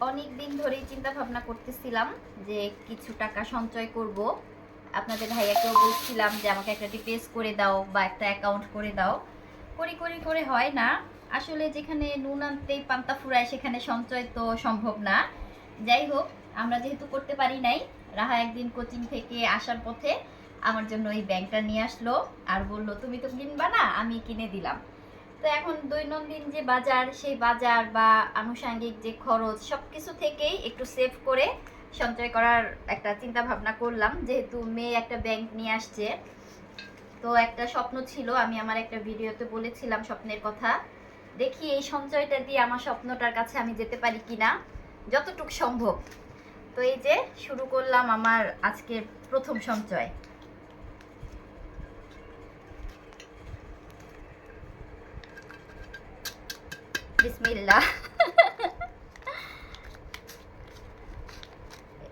অনেক দিন ধরেই চিন্তা ভাবনা করতেছিলাম যে কিছু টাকা সঞ্চয় করব। আপনাদের ভাইয়াকেও বলছিলাম যে আমাকে একটা ডিপিএস করে দাও বা একটা অ্যাকাউন্ট করে দাও। করি করি, করে হয় না। আসলে যেখানে নুন আনতেই পান্তা ফুরায় সেখানে সঞ্চয় তো সম্ভব না। যাই হোক, আমরা যেহেতু করতে পারি নাই, রাহা একদিন কোচিং থেকে আসার পথে আমার জন্য এই ব্যাংকটা নিয়ে আসলো আর বলল, তুমি তো কিনবা না, আমি কিনে দিলাম। তো এখন দৈনন্দিন যে বাজার, সেই বাজার বা আনুষাঙ্গিক যে খরচ সব কিছু থেকেই একটু সেভ করে সঞ্চয় করার একটা চিন্তা ভাবনা করলাম। যেহেতু মেয়ে একটা ব্যাংক নিয়ে আসছে, তো একটা স্বপ্ন ছিল, আমি আমার একটা ভিডিওতে বলেছিলাম স্বপ্নের কথা। দেখি এই সঞ্চয়টা দিয়ে আমার স্বপ্নটার কাছে আমি যেতে পারি কিনা, যতটুক সম্ভব। তো এই যে শুরু করলাম আমার আজকের প্রথম সঞ্চয়। বিসমিল্লাহ।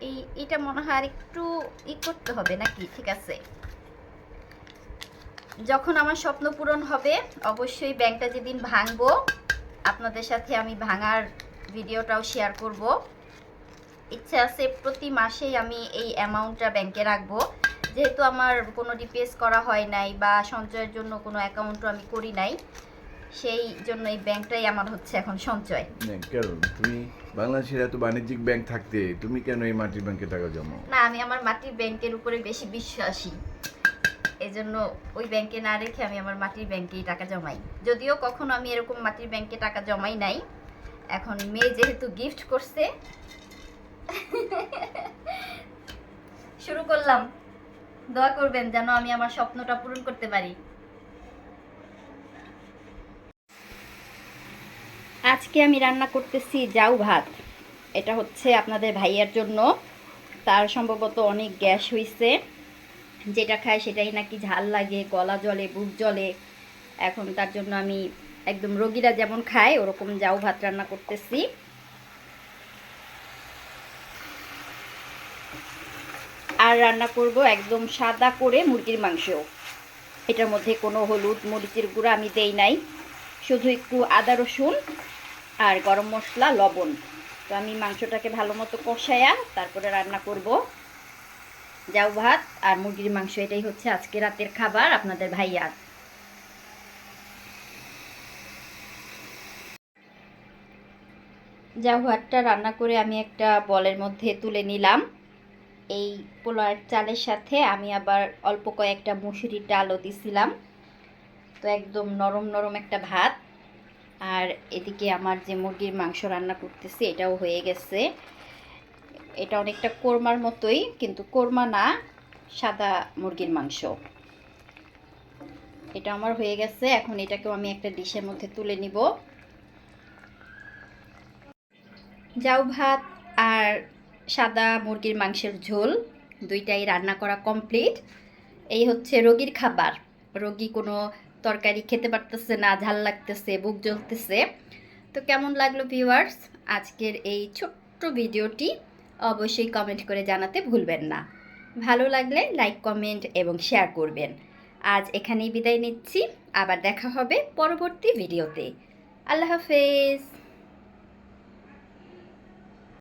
এই, এটা মনে হয় আর একটু ই করতে হবে নাকি? ঠিক আছে। যখন আমার স্বপ্ন পূরণ হবে, অবশ্যই ব্যাংকটা যেদিন ভাঙবো, আপনাদের সাথে আমি ভাঙার ভিডিওটাও শেয়ার করব। ইচ্ছা আছে প্রতি মাসেই আমি এই অ্যামাউন্টটা ব্যাংকে রাখব। যেহেতু আমার কোনো ডিপিএস করা হয় নাই বা সঞ্চয়ের জন্য কোনো অ্যাকাউন্টও আমি করি নাই সেই জন্য এই ব্যাংকটাই আমার হচ্ছে এখন সঞ্চয়। কেন? তুমি বাংলাদেশের এত বাণিজ্যিক ব্যাংক থাকতে তুমি কেন এই মাটির ব্যাংকে টাকা জমাও? না আমি আমার মাটির ব্যাংকের উপরে বেশি বিশ্বাসী। এজন্য ওই ব্যাংকে না রেখে আমি আমার মাটির ব্যাংকেই টাকা জমাই। যদিও কখনো আমি এরকম মাটির ব্যাংকে টাকা জমাই নাই। এখন মেয়ে যেহেতু গিফট করছে শুরু করলাম। দোয়া করবেন যেন আমি আমার স্বপ্নটা পূরণ করতে পারি। আজকে আমি রান্না করতেছি জাউ ভাত। এটা হচ্ছে আপনাদের ভাইয়ার জন্য। তার সম্ভবত অনেক গ্যাস হইছে। যেটা খায় সেটাই নাকি ঝাল লাগে, গলা জলে বুক জলে এখন তার জন্য আমি একদম রোগীরা যেমন খায়, ওরকম জাউ ভাত রান্না করতেছি। আর রান্না করব একদম সাদা করে মুরগির মাংস। এটার মধ্যে কোনো হলুদ, মরিচের গুঁড়া আমি দেই নাই। শুধু একটু আদা রসুন আর গরম মশলা, লবণ। তো আমি মাংসটাকে ভালো মতো কষায়া তারপরে রান্না করব। যাও ভাত আর মুরগির মাংস, এটাই হচ্ছে আজকে রাতের খাবার আপনাদের ভাইয়ার। যাও ভাতটা রান্না করে আমি একটা বলের মধ্যে তুলে নিলাম। এই পোলার চালের সাথে আমি আবার অল্প কয়েকটা মুসুরির ডালও দিছিলাম। তো একদম নরম নরম একটা ভাত। এদিকে আমার যে মুরগির মাংস রান্না করতেছি, এটাও হয়ে গেছে। এটা অনেকটা কোরমার মতোই, কিন্তু কোরমা না, সাদা মুরগির মাংস। এটা আমার হয়ে গেছে, এখন এটাকেও আমি একটা ডিশের মধ্যে তুলে নিব। যাও ভাত আর সাদা মুরগির মাংসের ঝোল, দুইটাই রান্না করা কমপ্লিট। এই হচ্ছে রোগীর খাবার। রোগী কোনো তরকারি খেতে পারতেছে না, ঝাল লাগতেছে, বুক জ্বলতেছে। তো কেমন লাগল ভিউয়ার্স আজকের এই ছোট্ট ভিডিওটি অবশ্যই কমেন্ট করে জানাতে ভুলবেন না। ভালো লাগলে লাইক কমেন্ট এবং শেয়ার করবেন। আজ এখানেই বিদায় নিচ্ছি, আবার দেখা হবে পরবর্তী ভিডিওতে। আল্লাহ হাফেজ।